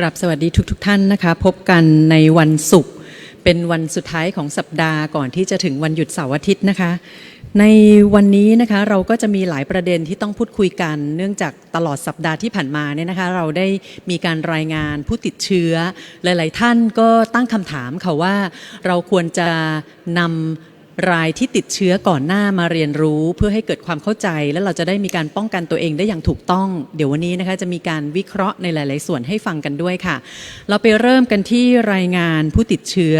กราบสวัสดีทุกทท่านนะคะ พบกันในวันศุกร์เป็นวันสุดท้ายของสัปดาห์ก่อนที่จะถึงวันหยุดเสาร์อาทิตย์นะคะ ในวันนี้นะคะเราก็จะมีหลายประเด็นที่ต้องพูดคุยกัน เนื่องจากตลอดสัปดาห์ที่ผ่านมาเนี่ยนะคะ เราได้มีการรายงานผู้ติดเชื้อ หลาย ๆ ท่านก็ตั้งคำถามค่ะว่าเราควรจะนำ รายที่ติดเชื้อก่อนหน้ามาเรียนรู้เพื่อให้เกิดความเข้าใจ และเราจะได้มีการป้องกันตัวเองได้อย่างถูกต้อง เดี๋ยววันนี้นะคะจะมีการวิเคราะห์ในหลาย ๆ ส่วนให้ฟังกันด้วยค่ะ เราไปเริ่มกันที่รายงานผู้ติดเชื้อ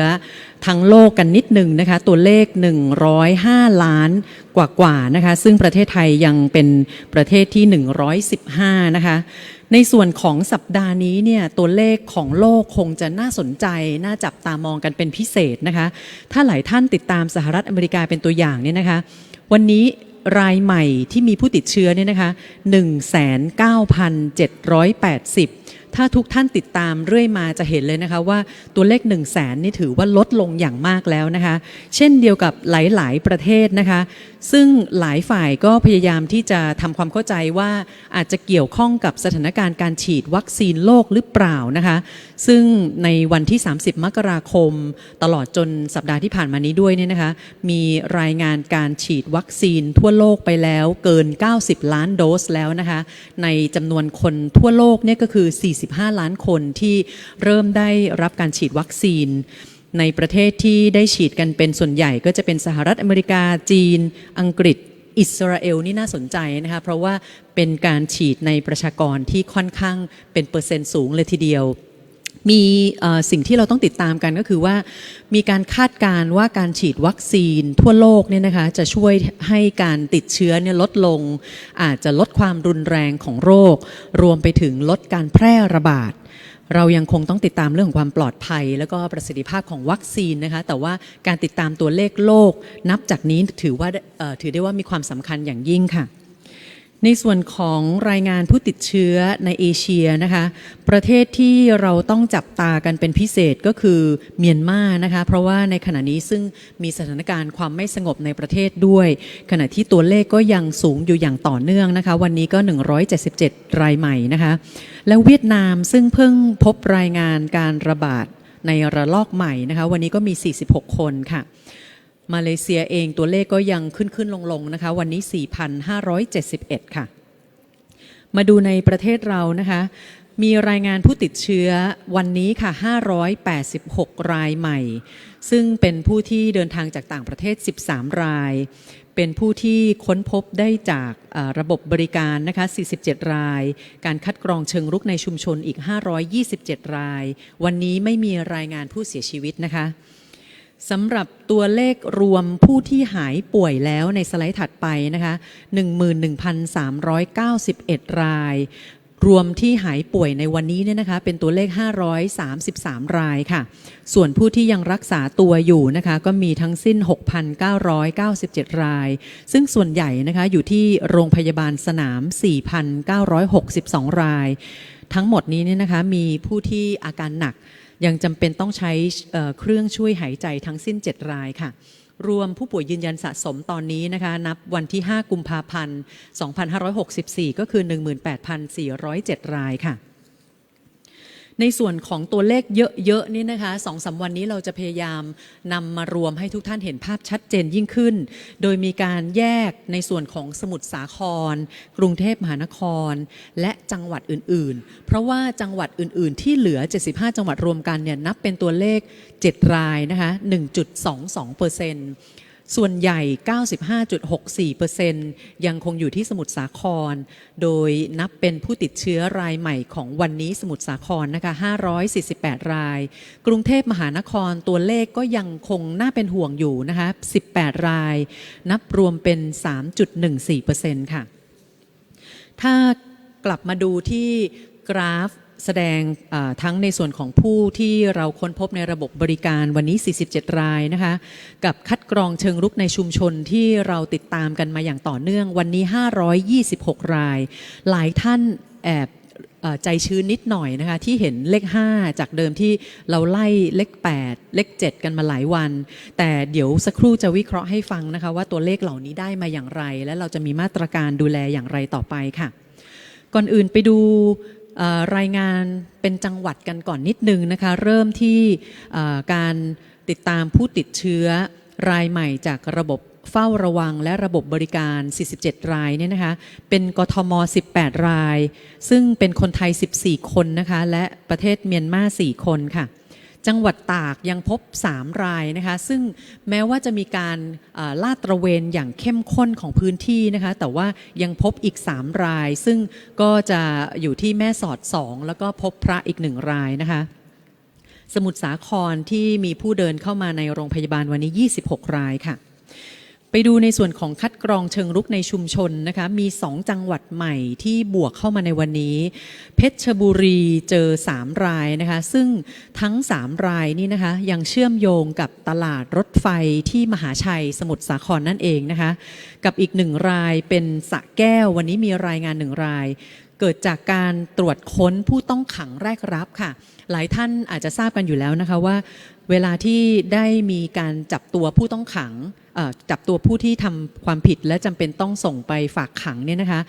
ทั้งโลกกันนิดหนึ่งนะคะ ตัวเลข 105 ล้านกว่าๆนะคะ ซึ่งประเทศไทยยังเป็นประเทศที่ 115 นะคะ ในส่วนของสัปดาห์นี้เนี่ยตัวเลขของโลกคงจะน่าสนใจ น่าจับตามองกันเป็นพิเศษนะคะ ถ้าหลายท่านติดตามสหรัฐอเมริกาเป็นตัวอย่างเนี่ยนะคะ วันนี้รายใหม่ที่มีผู้ติดเชื้อเนี่ยนะคะ 19,780 ถ้าทุกท่านติดตามเรื่อยมาจะเห็นเลยนะคะว่าตัวเลข 1 0 0 0 0แสนนี่ถือว่าลดลงอย่างมากแล้วนะคะ เช่นเดียวกับหลายๆ ประเทศนะคะ ซึ่งหลายฝ่ายก็พยายามที่จะทำความเข้าใจว่าอาจจะเกี่ยวข้องกับสถานการณ์การฉีดวัคซีนโลกหรือเปล่านะคะ ซึ่งในวันที่ 30 มกราคม ตลอดจนสัปดาห์ที่ผ่านมานี้ด้วยเนี่ยนะคะ มีรายงานการฉีดวัคซีนทั่วโลกไปแล้วเกิน 90 ล้านโดสแล้วนะคะ ในจำนวนคนทั่วโลกเนี่ยก็คือ 45 ล้านคนที่เริ่มได้รับการฉีดวัคซีนในประเทศที่ได้ฉีดกันเป็นส่วนใหญ่ก็จะเป็นสหรัฐอเมริกาจีน อังกฤษ อิสราเอลนี่น่าสนใจนะคะเพราะว่าเป็นการฉีดในประชากรที่ค่อนข้างเป็นเปอร์เซ็นต์สูงเลยทีเดียว มีสิ่งที่เราต้องติดตามกันก็คือว่า มีการคาดการณ์ว่าการฉีดวัคซีนทั่วโลกเนี่ยนะคะจะช่วยให้การติดเชื้อเนี่ยลดลง อาจจะลดความรุนแรงของโรค รวมไปถึงลดการแพร่ระบาด เรายังคงต้องติดตามเรื่องของความปลอดภัย แล้วก็ประสิทธิภาพของวัคซีนนะคะแต่ว่าการติดตามตัวเลขโลก นับจากนี้ถือว่าถือได้ว่ามีความสำคัญอย่างยิ่งค่ะ ในส่วนของรายงานผู้ติดเชื้อในเอเชียนะคะ ประเทศที่เราต้องจับตากันเป็นพิเศษก็คือเมียนมานะคะ เพราะว่าในขณะนี้ซึ่งมีสถานการณ์ความไม่สงบในประเทศด้วย ขณะที่ตัวเลขก็ยังสูงอยู่อย่างต่อเนื่องนะคะ วันนี้ก็ 177 รายใหม่นะคะ แล้วเวียดนามซึ่งเพิ่งพบรายงานการระบาดในระลอกใหม่นะคะ วันนี้ก็มี 46 คนค่ะ มาเลเซียเองตัวเลขก็ยังขึ้นขึ้นลงลงนะคะ วันนี้ 4,571 ค่ะ มาดูในประเทศเรานะคะ มีรายงานผู้ติดเชื้อวันนี้ค่ะ 586 รายใหม่ ซึ่งเป็นผู้ที่เดินทางจากต่างประเทศ 13 ราย เป็นผู้ที่ค้นพบได้จากระบบบริการนะคะ 47 ราย การคัดกรองเชิงรุกในชุมชนอีก 527 ราย วันนี้ไม่มีรายงานผู้เสียชีวิตนะคะ สำหรับตัวเลขรวมผู้ที่หายป่วยแล้วในสไลด์ถัดไปนะคะ11,391 ราย รวมที่หายป่วยในวันนี้เนี่ยนะคะ เป็นตัวเลข 533 รายค่ะ ส่วนผู้ที่ยังรักษาตัวอยู่นะคะ ก็มีทั้งสิ้น 6,997 ราย ซึ่งส่วนใหญ่นะคะอยู่ที่โรงพยาบาลสนาม 4,962 ราย ทั้งหมดนี้เนี่ยนะคะมีผู้ที่อาการหนัก ยังจำเป็นต้องใช้เอ่อเครื่องช่วยหายใจทั้งสิ้น 7 รายค่ะ รวมผู้ป่วยยืนยันสะสมตอนนี้นะคะ นับวันที่ 5 กุมภาพันธ์ 2564 ก็คือ 18,407 รายค่ะ ในส่วนของตัวเลขเยอะๆนี่นะคะสองสามวันนี้เราจะพยายามนำมารวมให้ทุกท่านเห็นภาพชัดเจนยิ่งขึ้น โดยมีการแยกในส่วนของสมุทรสาคร กรุงเทพมหานคร และจังหวัดอื่นๆ เพราะว่าจังหวัดอื่นๆ ที่เหลือ 75 จังหวัดรวมกันเนี่ยนับเป็นตัวเลข 7 รายนะคะ1.22เปอร์เซ็นต์ ส่วนใหญ่ 95.64%ยังคงอยู่ที่สมุทรสาคร โดยนับเป็นผู้ติดเชื้อรายใหม่ของวันนี้สมุทรสาครนะคะ 548 ราย กรุงเทพมหานครตัวเลขก็ยังคงน่าเป็นห่วงอยู่นะคะ 18 ราย นับรวมเป็น 3.14%ค่ะ ถ้ากลับมาดูที่กราฟ แสดงทั้งในส่วนของผู้ที่เราค้นพบในระบบบริการวันนี้ 47 รายนะคะ กับคัดกรองเชิงรุกในชุมชนที่เราติดตามกันมาอย่างต่อเนื่อง วันนี้ 526 ราย หลายท่านแอบใจชื้นนิดหน่อยนะคะ ที่เห็นเลข 5 จากเดิมที่เราไล่เลข 8 เลข 7 กันมาหลายวัน แต่เดี๋ยวสักครู่จะวิเคราะห์ให้ฟังนะคะ ว่าตัวเลขเหล่านี้ได้มาอย่างไร และเราจะมีมาตรการดูแลอย่างไรต่อไปค่ะ ก่อนอื่นไปดู รายงานเป็นจังหวัดกันก่อนนิดนึงนะคะ เริ่มที่การติดตามผู้ติดเชื้อรายใหม่จากระบบเฝ้าระวังและระบบบริการ 47 รายเนี่ยนะคะ เป็นกทม 18 ราย ซึ่งเป็นคนไทย 14 คนนะคะ และประเทศเมียนมา 4 คนค่ะ จังหวัดตากยังพบ 3 รายนะคะซึ่งแม้ว่าจะมีการลาดตระเวนอย่างเข้มข้นของพื้นที่นะคะแต่ว่ายังพบอีก 3 ราย ซึ่งก็จะอยู่ที่แม่สอด 2 แล้วก็พบพระอีก1รายนะคะสมุทรสาครที่มีผู้เดินเข้ามาในโรงพยาบาลวันนี้ 26 รายค่ะ ไปดูในส่วนของคัดกรองเชิงรุกในชุมชนนะคะ มี 2 จังหวัดใหม่ที่บวกเข้ามาในวันนี้ เพชรบุรีเจอ 3 รายนะคะ ซึ่งทั้ง 3 รายนี่นะคะ ยังเชื่อมโยงกับตลาดรถไฟที่มหาชัยสมุทรสาครนั่นเองนะคะ กับอีกหนึ่งรายเป็นสะแก้ววันนี้มีรายงานหนึ่งรายเกิดจากการตรวจค้นผู้ต้องขังแรกรับค่ะ หลายท่านอาจจะทราบกันอยู่แล้วนะคะว่า เวลาที่ได้มีการจับตัวผู้ต้องขัง จับตัวผู้ที่ทำความผิดและจำเป็นต้องส่งไปฝากขังเนี่ยนะคะ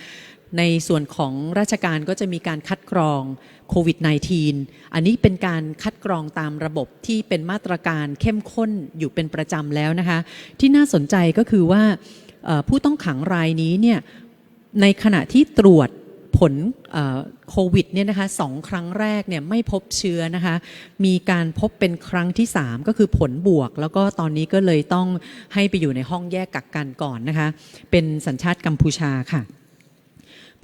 ในส่วนของราชการก็จะมีการคัดกรองโควิด -19 อันนี้เป็นการคัดกรองตามระบบที่เป็นมาตรการเข้มข้นอยู่เป็นประจำแล้วนะคะ ที่น่าสนใจก็คือว่าผู้ต้องขังรายนี้เนี่ยในขณะที่ตรวจ ผลโควิดเนี่ยนะคะสองครั้งแรกเนี่ยไม่พบเชื้อนะคะมีการพบเป็นครั้งที่ 3 ก็คือผลบวก แล้วก็ตอนนี้ก็เลยต้องให้ไปอยู่ในห้องแยกกักกันก่อนนะคะ เป็นสัญชาติกัมพูชาค่ะ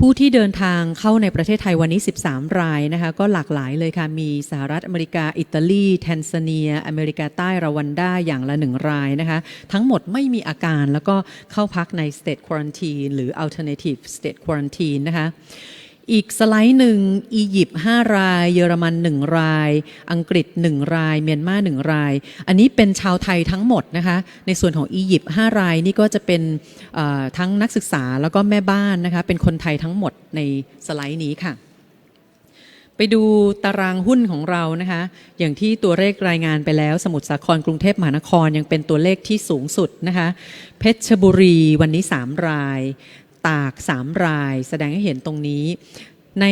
ผู้ที่เดินทางเข้าในประเทศไทยวันนี้ 13 รายนะคะก็หลากหลายเลยค่ะ มีสหรัฐอเมริกา อิตาลี แทนซาเนีย อเมริกาใต้รวันดาอย่างละหนึ่งรายนะคะ ทั้งหมดไม่มีอาการแล้วก็เข้าพักใน State Quarantine หรือ Alternative State Quarantine นะคะ อีกสไลด์หนึ่งอียิปต์5ราย เยอรมัน 1 ราย อังกฤษ 1 ราย เมียนมา 1 ราย อันนี้เป็นชาวไทยทั้งหมดนะคะในส่วนของอียิปต์5รายนี่ก็จะเป็นทั้งนักศึกษาแล้วก็แม่บ้านนะคะเป็นคนไทยทั้งหมดในสไลด์นี้ค่ะ ไปดูตารางหุ้นของเรานะคะอย่างที่ตัวเลขรายงานไปแล้ว สมุทรสาครกรุงเทพมหานครยังเป็นตัวเลขที่สูงสุดนะคะเพชรบุรีวันนี้ 3 ราย ตาก 3 ราย แสดงให้เห็นตรงนี้ ใน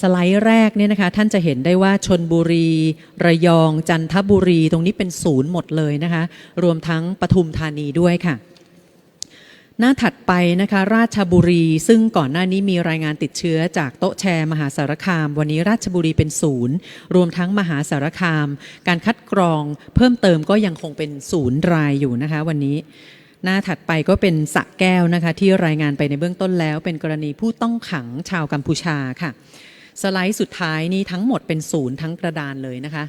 สไลด์แรกเนี่ยนะคะท่านจะเห็นได้ว่าชนบุรี ระยอง จันทบุรี ตรงนี้เป็นศูนย์หมดเลยนะคะ รวมทั้งปทุมธานีด้วยค่ะหน้าถัดไปนะคะราชบุรี ซึ่งก่อนหน้านี้มีรายงานติดเชื้อจากโต๊ะแชร์ มหาสารคาม วันนี้ราชบุรีเป็นศูนย์รวมทั้งมหาสารคาม การคัดกรองเพิ่มเติมก็ยังคงเป็นศูนย์รายอยู่นะคะวันนี้ หน้าถัดไปก็เป็นสะแก้วนะคะ ที่รายงานไปในเบื้องต้นแล้ว เป็นกรณีผู้ต้องขังชาวกัมพูชาค่ะ สไลด์สุดท้ายนี้ทั้งหมดเป็นศูนย์ทั้งกระดานเลยนะคะ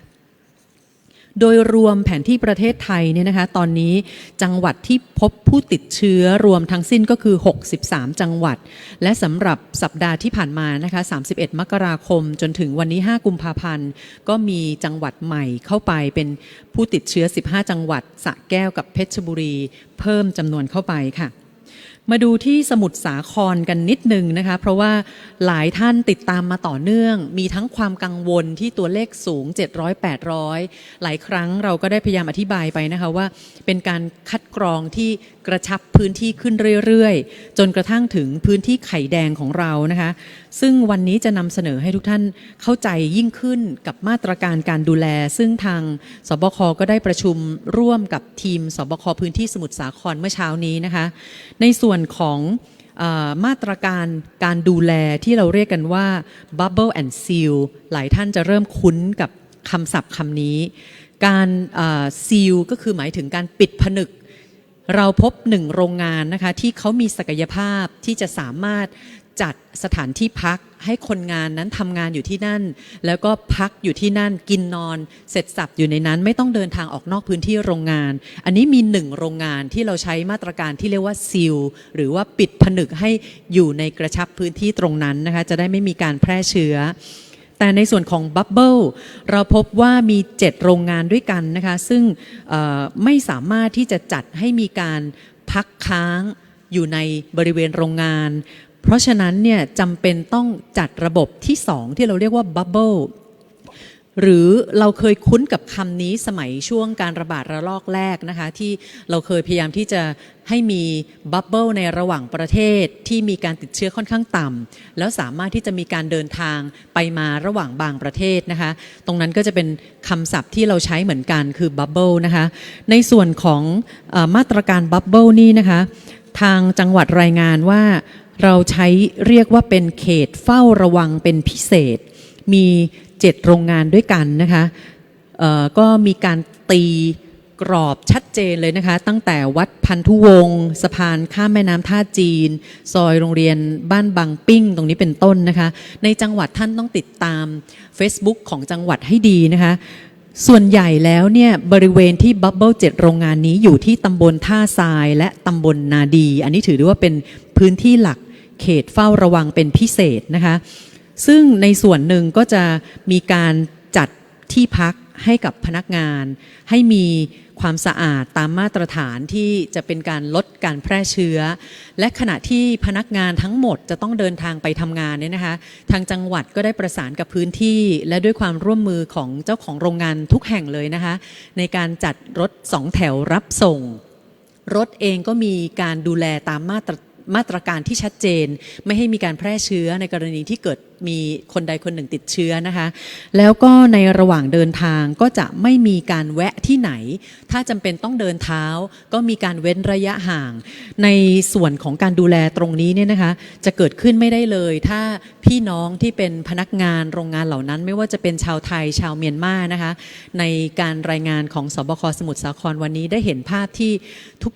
โดยรวมแผนที่ประเทศไทยเนี่ยนะคะตอนนี้จังหวัดที่พบผู้ติดเชื้อรวมทั้งสิ้นก็คือ 63 จังหวัด และสำหรับสัปดาห์ที่ผ่านมานะคะ31 มกราคม จนถึงวันนี้ 5 กุมภาพันธ์ ก็มีจังหวัดใหม่เข้าไปเป็นผู้ติดเชื้อ 15 จังหวัดสะแก้วกับเพชรบุรี เพิ่มจำนวนเข้าไปค่ะ มาดูที่สมุทรสาครกันนิดนึงนะคะ เพราะว่าหลายท่านติดตามมาต่อเนื่อง มีทั้งความกังวลที่ตัวเลขสูง 700 800 หลายครั้งเราก็ได้พยายามอธิบายไปนะคะว่า เป็นการคัดกรองที่กระชับพื้นที่ขึ้นเรื่อยๆ จนกระทั่งถึงพื้นที่ไข่แดงของเรานะคะ ซึ่งวันนี้จะนำเสนอให้ทุกท่านเข้าใจยิ่งขึ้นกับมาตรการการดูแล ซึ่งทางสบคก็ได้ประชุมร่วมกับทีมสบคพื้นที่สมุทรสาครเมื่อเช้านี้นะคะ ในส่วนของมาตรการการดูแลที่เราเรียกกันว่า bubble and seal หลายท่านจะเริ่มคุ้นกับคำศัพท์คำนี้ การเอ่อ seal ก็คือหมายถึงการปิดผนึก เราพบหนึ่งโรงงานนะคะที่เขามีศักยภาพที่จะสามารถ จัดสถานที่พักให้คนงานนั้นทำงานอยู่ที่นั่น แล้วก็พักอยู่ที่นั่นกินนอน เสร็จสับอยู่ในนั้นไม่ต้องเดินทางออกนอกพื้นที่โรงงาน อันนี้มีหนึ่งโรงงานที่เราใช้มาตรการที่เรียกว่าซีลหรือว่าปิดผนึกให้อยู่ในกระชับพื้นที่ตรงนั้นนะคะจะได้ไม่มีการแพร่เชื้อแต่ในส่วนของบับเบิลเราพบว่ามี 7 โรงงานด้วยกันนะคะ ซึ่งไม่สามารถที่จะจัดให้มีการพักค้างอยู่ในบริเวณโรงงาน เพราะฉะนั้นเนี่ยจำเป็นต้องจัดระบบที่2ที่เราเรียกว่าบับเบิลหรือเราเคยคุ้นกับคำนี้สมัยช่วงการระบาดระลอกแรกนะคะที่เราเคยพยายามที่จะให้มีบับเบิลในระหว่างประเทศที่มีการติดเชื้อค่อนข้างต่ำแล้วสามารถที่จะมีการเดินทางไปมาระหว่างบางประเทศนะคะ ตรงนั้นก็จะเป็นคำศัพท์ที่เราใช้เหมือนกันคือบับเบิลนะคะ ในส่วนของอมาตรการบับเบิลนี่นะคะ ทางจังหวัดรายงานว่า เราใช้เรียกว่าเป็นเขตเฝ้าระวังเป็นพิเศษ มี7โรงงานด้วยกันนะคะก็มีการตีกรอบชัดเจนเลยนะคะ ตั้งแต่วัดพันธุวงศ์สะพานข้ามแม่น้ำท่าจีน ซอยโรงเรียนบ้านบางปิ้ง ตรงนี้เป็นต้นนะคะ ในจังหวัดท่านต้องติดตาม Facebook ของจังหวัดให้ดีนะคะ ส่วนใหญ่แล้วเนี่ยบริเวณที่บับเบิลเจ็ดโรงงานนี้อยู่ที่ตำบลท่าทรายและตำบลนาดี อันนี้ถือได้ว่าเป็นพื้นที่หลัก เขตเฝ้าระวังเป็นพิเศษนะคะ ซึ่งในส่วนหนึ่งก็จะมีการจัดที่พักให้กับพนักงาน ให้มีความสะอาดตามมาตรฐานที่จะเป็นการลดการแพร่เชื้อ และขณะที่พนักงานทั้งหมดจะต้องเดินทางไปทำงานเนี่ยนะคะ ทางจังหวัดก็ได้ประสานกับพื้นที่ และด้วยความร่วมมือของเจ้าของโรงงานทุกแห่งเลยนะคะ ในการจัดรถสองแถวรับส่ง รถเองก็มีการดูแลตามมาตร มาตรการที่ชัดเจน ไม่ให้มีการแพร่เชื้อในกรณีที่เกิด มีคนใดคนหนึ่งติดเชื้อนะคะ แล้วก็ในระหว่างเดินทางก็จะไม่มีการแวะที่ไหน ถ้าจำเป็นต้องเดินเท้า ก็มีการเว้นระยะห่าง ในส่วนของการดูแลตรงนี้เนี่ยนะคะ จะเกิดขึ้นไม่ได้เลย ถ้าพี่น้องที่เป็นพนักงานโรงงานเหล่านั้น ไม่ว่าจะเป็นชาวไทยชาวเมียนมานะคะ ในการรายงานของสบคสมุทรสาครวันนี้ได้เห็นภาพที่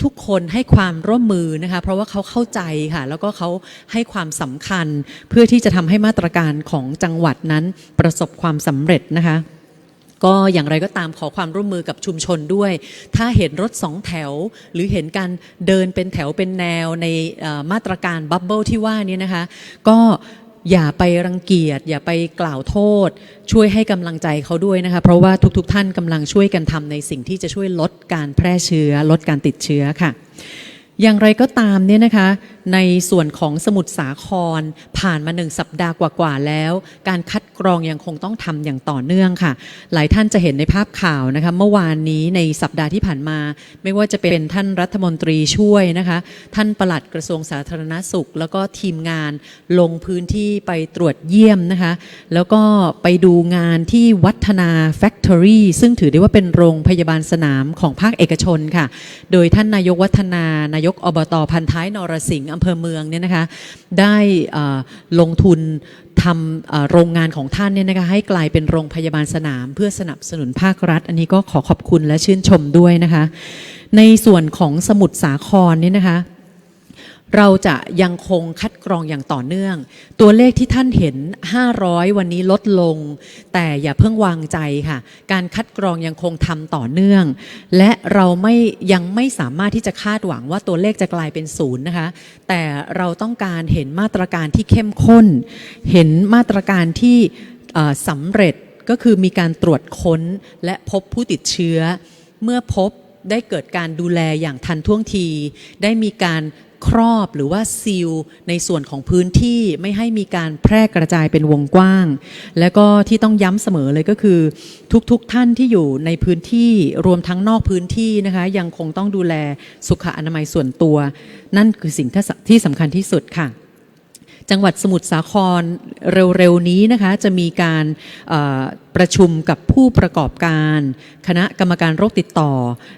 ทุกๆ คนให้ความร่วมมือนะคะ เพราะว่าเขาเข้าใจค่ะ แล้วก็เขาให้ความสำคัญเพื่อที่จะทำให้มาตรการของจังหวัดนั้นประสบความสำเร็จนะคะก็อย่างไรก็ตามขอความร่วมมือกับชุมชนด้วย ถ้าเห็นรถสองแถว หรือเห็นการเดินเป็นแถวเป็นแนวในมาตรการบับเบิลที่ว่านี้นะคะ ก็อย่าไปรังเกียจ อย่าไปกล่าวโทษ ช่วยให้กำลังใจเขาด้วยนะคะ เพราะว่าทุกๆทท่านกำลังช่วยกันทำในสิ่งที่จะช่วยลดการแพร่เชื้อ ลดการติดเชื้อค่ะ อย่างไรก็ตามเนี่ยนะคะในส่วนของสมุทรสาคร ผ่านมาหนึ่งสัปดาห์กว่าๆแล้ว การคัดกรองยังคงต้องทำอย่างต่อเนื่องค่ะ หลายท่านจะเห็นในภาพข่าวนะคะเมื่อวานนี้ในสัปดาห์ที่ผ่านมา ไม่ว่าจะเป็นท่านรัฐมนตรีช่วยนะคะ ท่านปลัดกระทรวงสาธารณสุข แล้วก็ทีมงานลงพื้นที่ไปตรวจเยี่ยมนะคะ แล้วก็ไปดูงานที่วัฒนา Factory ซึ่งถือได้ว่าเป็นโรงพยาบาลสนามของภาคเอกชนค่ะ โดยท่านนายกวัฒนานายกอบตพันท้ายนรสิงห์อำเภอเมืองเนี่ยนะคะได้ลงทุนทำโรงงานของท่านเนี่ยนะคะให้กลายเป็นโรงพยาบาลสนาม เพื่อสนับสนุนภาครัฐ อันนี้ก็ขอขอบคุณและชื่นชมด้วยนะคะ ในส่วนของสมุทรสาครเนี่ยนะคะ เราจะยังคงคัดกรองอย่างต่อเนื่อง ตัวเลขที่ท่านเห็น 500 วันนี้ลดลง แต่อย่าเพิ่งวางใจค่ะ การคัดกรองยังคงทำต่อเนื่อง และเราไม่ยังไม่สามารถที่จะคาดหวังว่าตัวเลขจะกลายเป็นศูนย์นะคะ แต่เราต้องการเห็นมาตรการที่เข้มข้น เห็นมาตรการที่สำเร็จก็คือมีการตรวจค้นและพบผู้ติดเชื้อ เมื่อพบได้เกิดการดูแลอย่างทันท่วงที ได้มีการ ครอบหรือว่าซีลในส่วนของพื้นที่ไม่ให้มีการแพร่กระจายเป็นวงกว้าง และก็ที่ต้องย้ำเสมอเลยก็คือ ทุกๆทท่านที่อยู่ในพื้นที่รวมทั้งนอกพื้นที่นะคะยังคงต้องดูแลสุขอนามัยส่วนตัว นั่นคือสิ่งที่สที่สำคัญที่สุดค่ะ จังหวัดสมุทรสาครเร็วๆนี้นะคะจะมีการประชุมกับผู้ประกอบการ คณะกรรมการโรคติดต่อ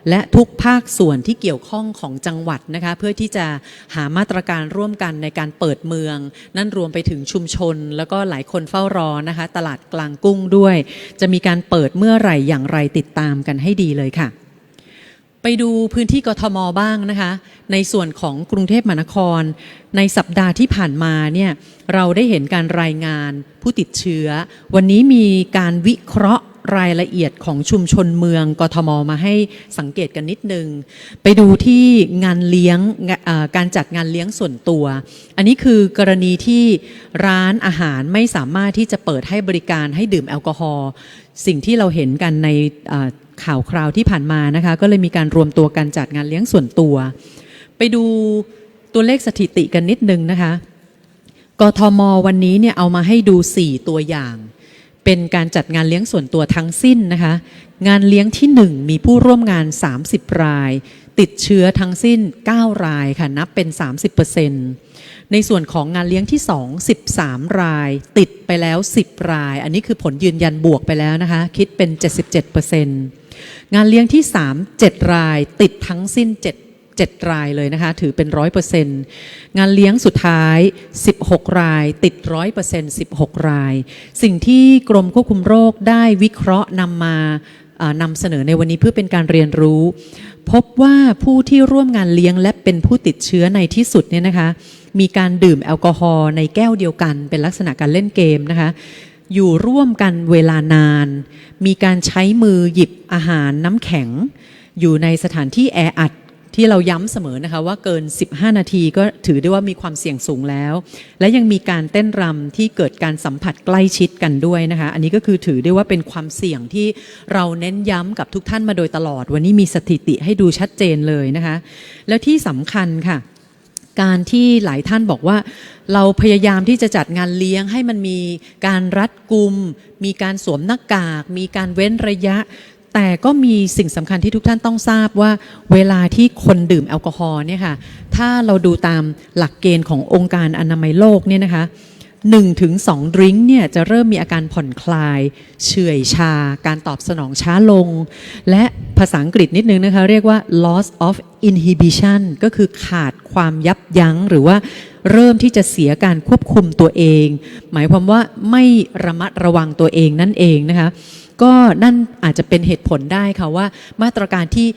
และทุกภาคส่วนที่เกี่ยวข้องของจังหวัดนะคะเพื่อที่จะหามาตรการร่วมกันในการเปิดเมือง นั่นรวมไปถึงชุมชน แล้วก็หลายคนเฝ้ารอนะคะตลาดกลางกุ้งด้วย จะมีการเปิดเมื่อไหร่อย่างไรติดตามกันให้ดีเลยค่ะ ไปดูพื้นที่กทมบ้างนะคะ ในส่วนของกรุงเทพมหานคร ในสัปดาห์ที่ผ่านมาเนี่ยเราได้เห็นการรายงานผู้ติดเชื้อ วันนี้มีการวิเคราะห์รายละเอียดของชุมชนเมืองกทมมาให้สังเกตกันนิดนึง ไปดูที่งานเลี้ยงการจัดงานเลี้ยงส่วนตัว อันนี้คือกรณีที่ร้านอาหารไม่สามารถที่จะเปิดให้บริการให้ดื่มแอลกอฮอล์สิ่งที่เราเห็นกันใน ข่าวคราวที่ผ่านมานะคะก็เลยมีการรวมตัวกันจัดงานเลี้ยงส่วนตัว ไปดูตัวเลขสถิติกันนิดนึงนะคะกทมวันนี้เนี่ยเอามาให้ดู 4 ตัวอย่าง เป็นการจัดงานเลี้ยงส่วนตัวทั้งสิ้นนะคะงานเลี้ยงที่ 1 มีผู้ร่วมงาน 30 ราย ติดเชื้อทั้งสิ้น 9 รายค่ะนับเป็น 30%ในส่วนของงานเลี้ยงที่ 2 13 ราย ติดไปแล้ว 10 ราย อันนี้คือผลยืนยันบวกไปแล้วนะคะคิดเป็น 77% งานเลี้ยงที่ 3 7 ราย ติดทั้งสิ้น 7 7 รายเลยนะคะ ถือเป็น 100%งานเลี้ยงสุดท้าย 16 ราย ติด 100% 16 ราย สิ่งที่กรมควบคุมโรคได้วิเคราะห์นำมานำเสนอในวันนี้เพื่อเป็นการเรียนรู้ พบว่าผู้ที่ร่วมงานเลี้ยงและเป็นผู้ติดเชื้อในที่สุดเนี่ยนะคะ มีการดื่มแอลกอฮอล์ในแก้วเดียวกัน เป็นลักษณะการเล่นเกมนะคะ อยู่ร่วมกันเวลานาน มีการใช้มือหยิบอาหารน้ำแข็ง อยู่ในสถานที่แออัดที่เราย้ำเสมอนะคะว่าเกิน 15 นาทีก็ถือได้ว่ามีความเสี่ยงสูงแล้ว และยังมีการเต้นรำที่เกิดการสัมผัสใกล้ชิดกันด้วยนะคะ อันนี้ก็คือถือได้ว่าเป็นความเสี่ยงที่เราเน้นย้ำกับทุกท่านมาโดยตลอด วันนี้มีสถิติให้ดูชัดเจนเลยนะคะ แล้วที่สำคัญค่ะ การที่หลายท่านบอกว่า เราพยายามที่จะจัดงานเลี้ยงให้มันมีการรัดกุม มีการสวมหน้ากาก มีการเว้นระยะ แต่ก็มีสิ่งสำคัญที่ทุกท่านต้องทราบว่า เวลาที่คนดื่มแอลกอฮอล์เนี่ยค่ะถ้าเราดูตามหลักเกณฑ์ขององค์การอนามัยโลกเนี่ยนะคะ 1ถึง2ดริงก์เนี่ยจะเริ่มมีอาการผ่อนคลาย เฉื่อยชา การตอบสนองช้าลง และภาษาอังกฤษนิดนึงนะคะ เรียกว่า loss of inhibition ก็คือขาดความยับยั้งหรือว่าเริ่มที่จะเสียการควบคุมตัวเอง หมายความว่าไม่ระมัดระวังตัวเองนั่นเองนะคะ ก็นั่นอาจจะเป็นเหตุผลได้ค่ะว่ามาตรการที่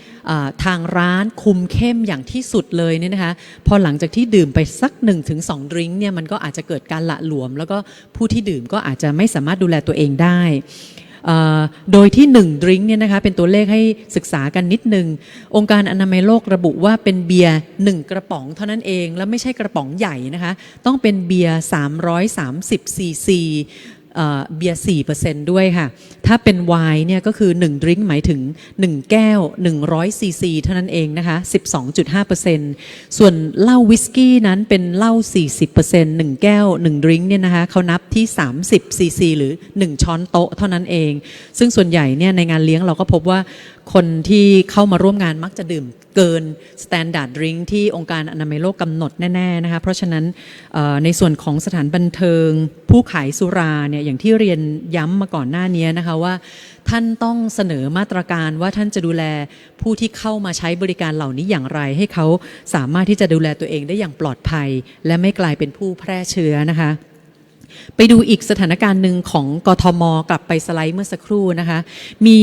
ทางร้านคุมเข้มอย่างที่สุดเลยเนี่ยนะคะพอหลังจากที่ดื่มไปสัก 1-2 ดริงก์เนี่ยมันก็อาจจะเกิดการละหลวม แล้วก็ผู้ที่ดื่มก็อาจจะไม่สามารถดูแลตัวเองได้โดยที่ 1 ดริงก์เนี่ยนะคะเป็นตัวเลขให้ศึกษากันนิดนึง องค์การอนามัยโลกระบุว่าเป็นเบียร์ 1 กระป๋องเท่านั้นเอง แล้วไม่ใช่กระป๋องใหญ่นะคะ ต้องเป็นเบียร์ 330ซีซี เบียร์4%ด้วยค่ะ ถ้าเป็นไวน์เนี่ยก็คือ1ดริงก์หมายถึง 1 แก้ว 100ซีซีเท่านั้นเองนะคะ 12.5%ส่วนเหล้าวิสกี้นั้นเป็นเหล้า 40% 1 แก้ว 1ดริงก์เนี่ยนะคะเขานับที่ 30ซีซีหรือ 1 ช้อนโต๊ะเท่านั้นเอง ซึ่งส่วนใหญ่เนี่ยในงานเลี้ยงเราก็พบว่า คนที่เข้ามาร่วมงานมักจะดื่มเกิน standard drink ที่องค์การอนามัยโลกกำหนดแน่ๆนะคะเพราะฉะนั้นในส่วนของสถานบันเทิง ผู้ขายสุราเนี่ยอย่างที่เรียนย้ำมาก่อนหน้านี้นะคะว่า ท่านต้องเสนอมาตรการว่าท่านจะดูแลผู้ที่เข้ามาใช้บริการเหล่านี้อย่างไร ให้เขาสามารถที่จะดูแลตัวเองได้อย่างปลอดภัย และไม่กลายเป็นผู้แพร่เชื้อนะคะ ไปดูอีกสถานการณ์หนึ่งของกทม กลับไปสไลด์เมื่อสักครู่นะคะ มี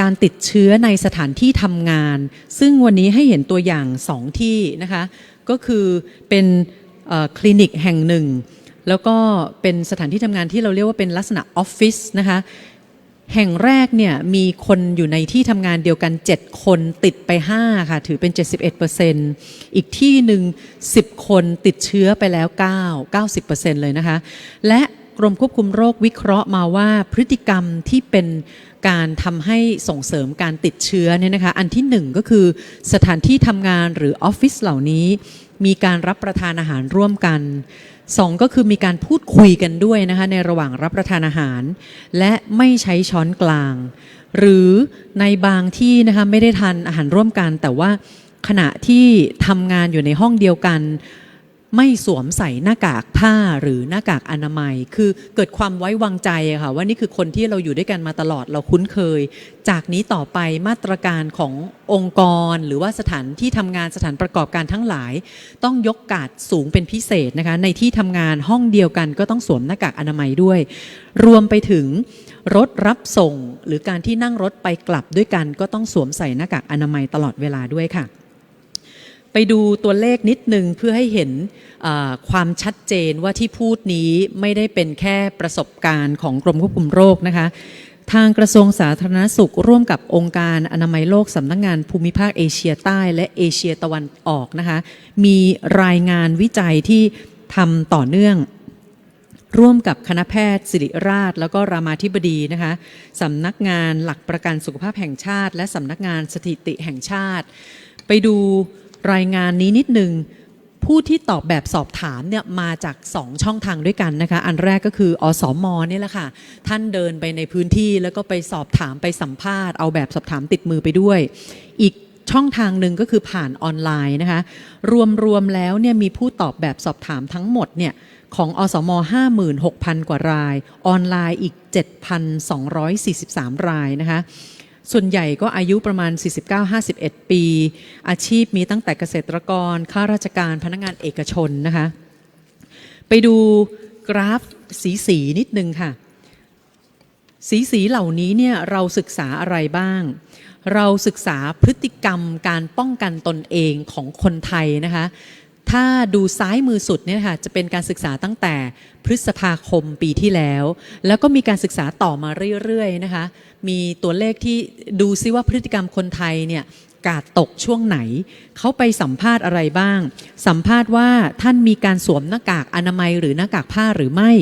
การติดเชื้อในสถานที่ทำงาน ซึ่งวันนี้ให้เห็นตัวอย่างสองที่นะคะ ก็คือเป็นคลินิกแห่งหนึ่ง แล้วก็เป็นสถานที่ทำงานที่เราเรียกว่าเป็นลักษณะออฟฟิศนะคะ แห่งแรกเนี่ยมีคนอยู่ในที่ทำงานเดียวกัน 7 คนติดไป 5 ค่ะ ถือเป็น 71%อีกที่หนึ่ง10 คนติดเชื้อไปแล้ว 9 90%เลยนะคะ และกรมควบคุมโรควิเคราะห์มาว่าพฤติกรรมที่เป็นการทำให้ส่งเสริมการติดเชื้อเนี่ยนะคะ อันที่หนึ่งก็คือสถานที่ทำงานหรือออฟฟิศเหล่านี้ มีการรับประทานอาหารร่วมกัน สองก็คือมีการพูดคุยกันด้วยนะคะในระหว่างรับประทานอาหาร และไม่ใช้ช้อนกลาง หรือในบางที่นะคะไม่ได้ทานอาหารร่วมกัน แต่ว่าขณะที่ทำงานอยู่ในห้องเดียวกัน ไม่สวมใส่หน้ากากผ้าหรือหน้ากากอนามัย คือเกิดความไว้วางใจค่ะว่านี่คือคนที่เราอยู่ด้วยกันมาตลอดเราคุ้นเคย จากนี้ต่อไปมาตรการขององค์กร หรือว่าสถานที่ทำงานสถานประกอบการทั้งหลาย ต้องยกกาดสูงเป็นพิเศษนะคะในที่ทำงานห้องเดียวกันก็ต้องสวมหน้ากากอนามัยด้วย รวมไปถึงรถรับส่ง หรือการที่นั่งรถไปกลับด้วยกันก็ต้องสวมใส่หน้ากากอนามัยตลอดเวลาด้วยค่ะ ไปดูตัวเลขนิดหนึ่งเพื่อให้เห็นความชัดเจนว่าที่พูดนี้ไม่ได้เป็นแค่ประสบการณ์ของกรมควบคุมโรคนะคะ ทางกระทรวงสาธารณสุขร่วมกับองค์การอนามัยโลกสำนักงงานภูมิภาคเอเชียใต้และเอเชียตะวันออกนะคะ มีรายงานวิจัยที่ทำต่อเนื่องร่วมกับคณะแพทย์ศิริราช แล้วก็รามาธิบดีนะคะสำนักงานหลักประกันสุขภาพแห่งชาติ และสำนักงานสถิติแห่งชาติ ไปดู รายงานนี้นิดหนึ่งผู้ที่ตอบแบบสอบถามเนี่ยมาจาก 2 ช่องทางด้วยกันนะคะ อันแรกก็คืออสมเนี่ยแหละค่ะ ท่านเดินไปในพื้นที่แล้วก็ไปสอบถามไปสัมภาษณ์เอาแบบสอบถามติดมือไปด้วย อีกช่องทางหนึ่งก็คือผ่านออนไลน์นะคะ รวมๆแล้วเนี่ยมีผู้ตอบแบบสอบถามทั้งหมดเนี่ยของอสม 56,000 กว่าราย ออนไลน์อีก 7,243 รายนะคะ ส่วนใหญ่ก็อายุประมาณ 49-51 ปี อาชีพมีตั้งแต่เกษตรกร ข้าราชการพนักงานเอกชนนะคะ ไปดูกราฟสีสีนิดนึงค่ะ สีสีเหล่านี้เนี่ยเราศึกษาอะไรบ้าง เราศึกษาพฤติกรรมการป้องกันตนเองของคนไทยนะคะ ถ้าดูซ้ายมือสุดเนี่ยค่ะจะเป็นการศึกษาตั้งแต่พฤษภาคมปีที่แล้ว แล้วก็มีการศึกษาต่อมาเรื่อยๆนะคะ มีตัวเลขที่ดูซิว่าพฤติกรรมคนไทยเนี่ยกาดตกช่วงไหน เขาไปสัมภาษณ์อะไรบ้าง สัมภาษณ์ว่าท่านมีการสวมหน้ากากอนามัยหรือหน้ากากผ้าหรือไม่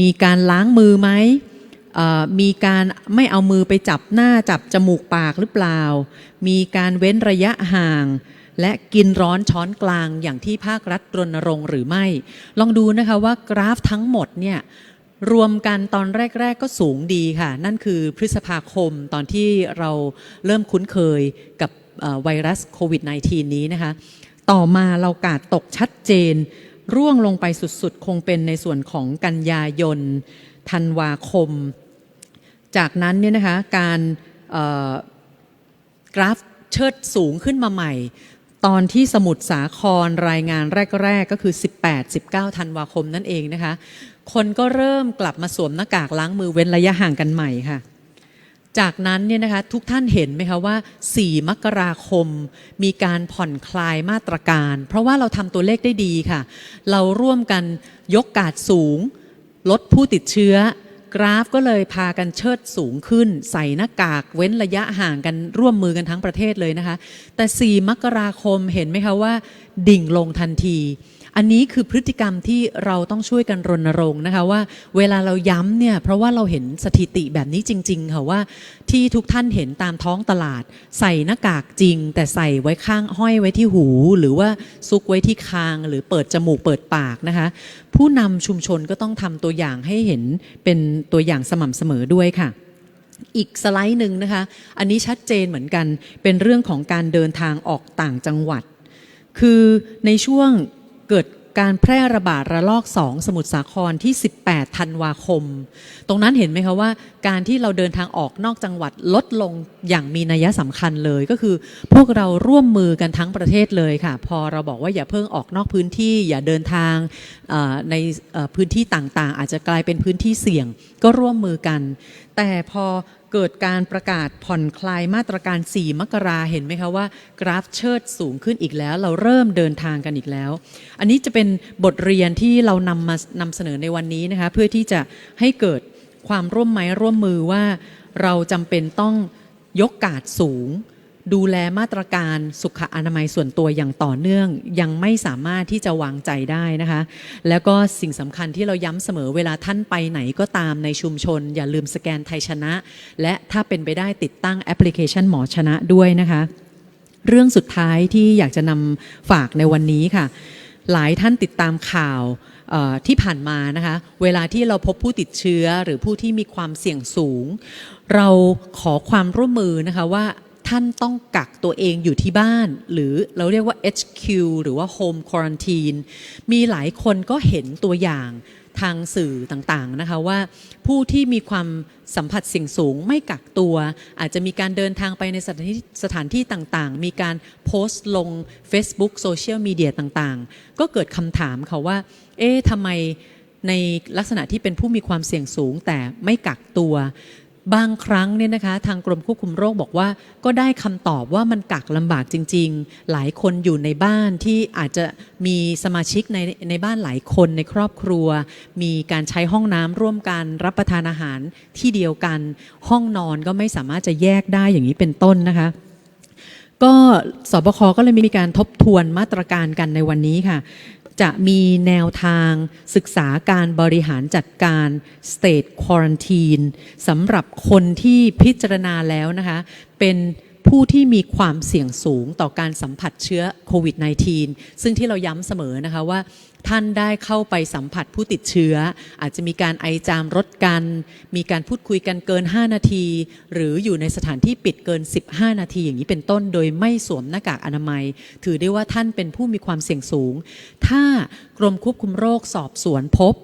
มีการล้างมือไหมมีการไม่เอามือไปจับหน้าจับจมูกปากหรือเปล่า มีการเว้นระยะห่าง และกินร้อนช้อนกลางอย่างที่ภาครัฐรณรงค์หรือไม่ ลองดูนะคะว่ากราฟทั้งหมดเนี่ย รวมกันตอนแรก ๆ ก็สูงดีค่ะ นั่นคือพฤษภาคมตอนที่เราเริ่มคุ้นเคยกับไวรัสโควิด -19 นี้นะคะ ต่อมาเรากาดตกชัดเจน ร่วงลงไปสุดๆ คงเป็นในส่วนของกันยายนธันวาคม จากนั้นเนี่ยนะคะการกราฟเชิดสูงขึ้นมาใหม่ ตอนที่สมุทรสาครรายงานแรก ๆ ก็คือ 18-19ธันวาคมนั่นเองนะคะ คนก็เริ่มกลับมาสวมหน้ากากล้างมือเว้นระยะห่างกันใหม่ค่ะ จากนั้นเนี่ยนะคะทุกท่านเห็นไหมคะว่า 4 มกราคม มีการผ่อนคลายมาตรการ เพราะว่าเราทำตัวเลขได้ดีค่ะ เราร่วมกันยกกาดสูง ลดผู้ติดเชื้อกราฟก็เลยพากันเชิดสูงขึ้น ใส่หน้ากากเว้นระยะห่างกันร่วมมือกันทั้งประเทศเลยนะคะ แต่ 4 มกราคมเห็นไหมคะว่า ดิ่งลงทันที อันนี้คือพฤติกรรมที่เราต้องช่วยกันรณรงค์นะคะว่าเวลาเราย้ำเนี่ยเพราะว่าเราเห็นสถิติแบบนี้จริง ๆ ค่ะว่าที่ทุกท่านเห็นตามท้องตลาด ใส่หน้ากากจริง แต่ใส่ไว้ข้างห้อยไว้ที่หู หรือว่าซุกไว้ที่คาง หรือเปิดจมูกเปิดปากนะคะ ผู้นำชุมชนก็ต้องทำตัวอย่างให้เห็นเป็นตัวอย่างสม่ำเสมอด้วยค่ะอีกสไลด์หนึ่งนะคะ อันนี้ชัดเจนเหมือนกัน เป็นเรื่องของการเดินทางออกต่างจังหวัด คือในช่วง เกิดการแพร่ระบาดระลอก 2 สมุทรสาครที่ 18 ธันวาคม ตรงนั้นเห็นไหมคะว่า การที่เราเดินทางออกนอกจังหวัดลดลงอย่างมีนัยสำคัญเลยก็คือ พวกเราร่วมมือกันทั้งประเทศเลยค่ะ พอเราบอกว่าอย่าเพิ่งออกนอกพื้นที่ อย่าเดินทางในพื้นที่ต่างๆ อาจจะกลายเป็นพื้นที่เสี่ยงก็ร่วมมือกัน แต่พอ เกิดการประกาศผ่อนคลายมาตรการ 4 มกราเห็นไหมคะว่า กราฟเชิดสูงขึ้นอีกแล้ว เราเริ่มเดินทางกันอีกแล้ว อันนี้จะเป็นบทเรียนที่เรานำมานำเสนอในวันนี้นะคะเพื่อที่จะให้เกิดความร่วมไม้ร่วมมือว่า เราจำเป็นต้องยกกาดสูง ดูแลมาตรการสุขอนามัยส่วนตัวอย่างต่อเนื่อง ยังไม่สามารถที่จะวางใจได้นะคะ แล้วก็สิ่งสำคัญที่เราย้ำเสมอเวลาท่านไปไหนก็ตามในชุมชน อย่าลืมสแกนไทยชนะ และถ้าเป็นไปได้ติดตั้งแอปพลิเคชันหมอชนะด้วยนะคะ เรื่องสุดท้ายที่อยากจะนำฝากในวันนี้ค่ะ หลายท่านติดตามข่าวที่ผ่านมานะคะ เวลาที่เราพบผู้ติดเชื้อหรือผู้ที่มีความเสี่ยงสูง เราขอความร่วมมือนะคะว่า ท่านต้องกักตัวเองอยู่ที่บ้าน หรือเราเรียกว่า HQ หรือว่า Home Quarantine มีหลายคนก็เห็นตัวอย่างทางสื่อต่างๆนะคะว่า ผู้ที่มีความสัมผัสเสี่ยงสูงไม่กักตัว อาจจะมีการเดินทางไปในสถานที่สถานที่ต่างๆ มีการโพสต์ลง Facebook โซเชียลมีเดียต่างๆ ก็เกิดคำถามค่ะว่า เอ๊ะทำไมในลักษณะที่เป็นผู้มีความเสี่ยงสูงแต่ไม่กักตัว บางครั้งเนี่ยนะคะ ทางกรมควบคุมโรคบอกว่า ก็ได้คำตอบว่ามันกักลำบากจริง ๆ หลายคนอยู่ในบ้านที่อาจจะมีสมาชิกในในบ้านหลายคนในครอบครัว มีการใช้ห้องน้ำร่วมกันรับประทานอาหารที่เดียวกัน ห้องนอนก็ไม่สามารถจะแยกได้อย่างนี้เป็นต้นนะคะก็สบคก็เลยมีการทบทวนมาตรการกันในวันนี้ค่ะ จะมีแนวทางศึกษาการบริหารจัดการ state quarantine สำหรับคนที่พิจารณาแล้วนะคะเป็นผู้ที่มีความเสี่ยงสูงต่อการสัมผัสเชื้อโควิด -19 ซึ่งที่เราย้ำเสมอนะคะว่า ท่านได้เข้าไปสัมผัสผู้ติดเชื้อ อาจจะมีการไอจามรดกัน มีการพูดคุยกันเกิน 5 นาที หรืออยู่ในสถานที่ปิดเกิน 15 นาทีอย่างนี้เป็นต้น โดยไม่สวมหน้ากากอนามัย ถือได้ว่าท่านเป็นผู้มีความเสี่ยงสูง ถ้ากรมควบคุมโรคสอบสวนพบ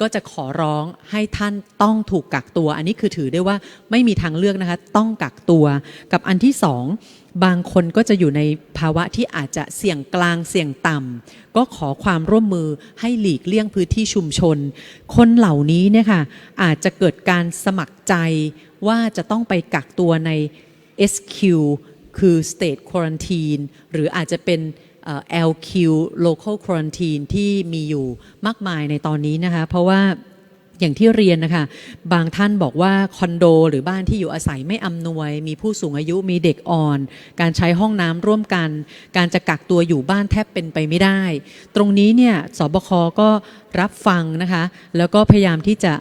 ก็จะขอร้องให้ท่านต้องถูกกักตัว อันนี้คือถือได้ว่าไม่มีทางเลือกนะคะ ต้องกักตัว กับอันที่สอง บางคนก็จะอยู่ในภาวะที่อาจจะเสี่ยงกลางเสี่ยงต่ำก็ขอความร่วมมือให้หลีกเลี่ยงพื้นที่ชุมชน คนเหล่านี้เนี่ยค่ะอาจจะเกิดการสมัครใจว่าจะต้องไปกักตัวใน SQ คือ State Quarantine หรืออาจจะเป็น LQ Local Quarantine ที่มีอยู่มากมายในตอนนี้นะคะ เพราะว่า อย่างที่เรียนนะคะ บางท่านบอกว่าคอนโด หรือบ้านที่อยู่อาศัยไม่อำนวย มีผู้สูงอายุมีเด็กอ่อน การใช้ห้องน้ำร่วมกัน การจะกักตัวอยู่บ้านแทบเป็นไปไม่ได้ ตรงนี้เนี่ยสบคก็รับฟังนะคะ แล้วก็พยายามที่จะ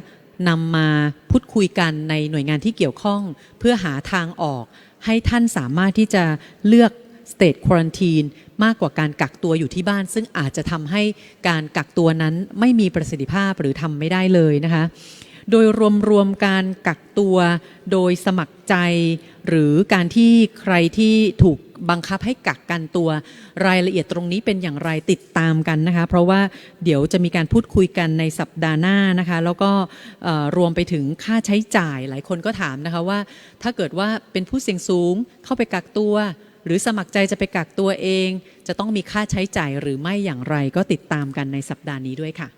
นำมาพูดคุยกันในหน่วยงานที่เกี่ยวข้อง เพื่อหาทางออก ให้ท่านสามารถที่จะเลือก state quarantine มากกว่าการกักตัวอยู่ที่บ้าน ซึ่งอาจจะทำให้การกักตัวนั้นไม่มีประสิทธิภาพหรือทำไม่ได้เลยนะคะโดยรวมๆการกักตัวโดยสมัครใจ หรือการที่ใครที่ถูกบังคับให้กักกันตัวรายละเอียดตรงนี้เป็นอย่างไรติดตามกันนะคะ เพราะว่าเดี๋ยวจะมีการพูดคุยกันในสัปดาห์หน้านะคะ แล้วก็รวมไปถึงค่าใช้จ่ายหลายคนก็ถามนะคะว่า ถ้าเกิดว่าเป็นผู้เสี่ยงสูงเข้าไปกักตัว หรือสมัครใจจะไปกักตัวเอง จะต้องมีค่าใช้จ่ายหรือไม่อย่างไรก็ติดตามกันในสัปดาห์นี้ด้วยค่ะ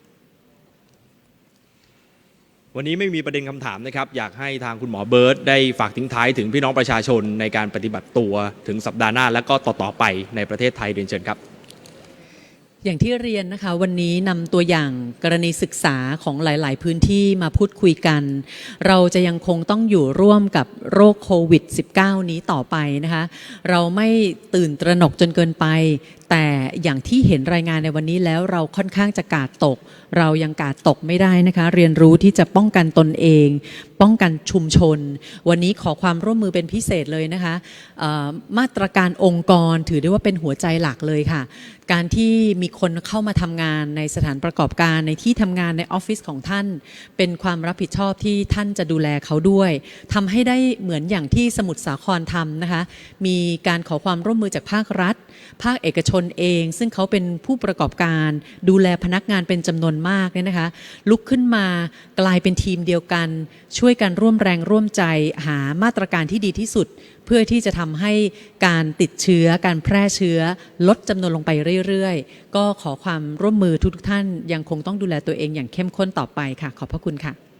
วันนี้ไม่มีประเด็นคำถามนะครับ อยากให้ทางคุณหมอเบิร์ตได้ฝากทิ้งท้ายถึงพี่น้องประชาชนในการปฏิบัติตัวถึงสัปดาห์หน้าและก็ต่อๆไปในประเทศไทยเรียนเชิญครับ อย่างที่เรียนนะคะวันนี้นำตัวอย่างกรณีศึกษาของหลาย ๆ พื้นที่มาพูดคุยกัน เราจะยังคงต้องอยู่ร่วมกับโรคโควิด -19 นี้ต่อไปนะคะ เราไม่ตื่นตระหนกจนเกินไป แต่อย่างที่เห็นรายงานในวันนี้แล้วเราค่อนข้างจะกาดตก เรายังกาดตกไม่ได้นะคะ เรียนรู้ที่จะป้องกันตนเอง ป้องกันชุมชน วันนี้ขอความร่วมมือเป็นพิเศษเลยนะคะมาตรการองค์กรถือได้ว่าเป็นหัวใจหลักเลยค่ะ การที่มีคนเข้ามาทำงานในสถานประกอบการในที่ทำงานในออฟฟิศของท่าน เป็นความรับผิดชอบที่ท่านจะดูแลเขาด้วยทำให้ได้เหมือนอย่างที่สมุทรสาครทำนะคะ มีการขอความร่วมมือจากภาครัฐ ภาคเอกชนเอง ซึ่งเขาเป็นผู้ประกอบการดูแลพนักงานเป็นจำนวนมากเนี่ยนะคะ ลุกขึ้นมากลายเป็นทีมเดียวกัน ช่วยกันร่วมแรงร่วมใจหามาตรการที่ดีที่สุด เพื่อที่จะทำให้การติดเชื้อ การแพร่เชื้อ ลดจำนวนลงไปเรื่อยๆ ก็ขอความร่วมมือทุกท่านยังคงต้องดูแลตัวเองอย่างเข้มข้นต่อไปค่ะ ขอบพระคุณค่ะ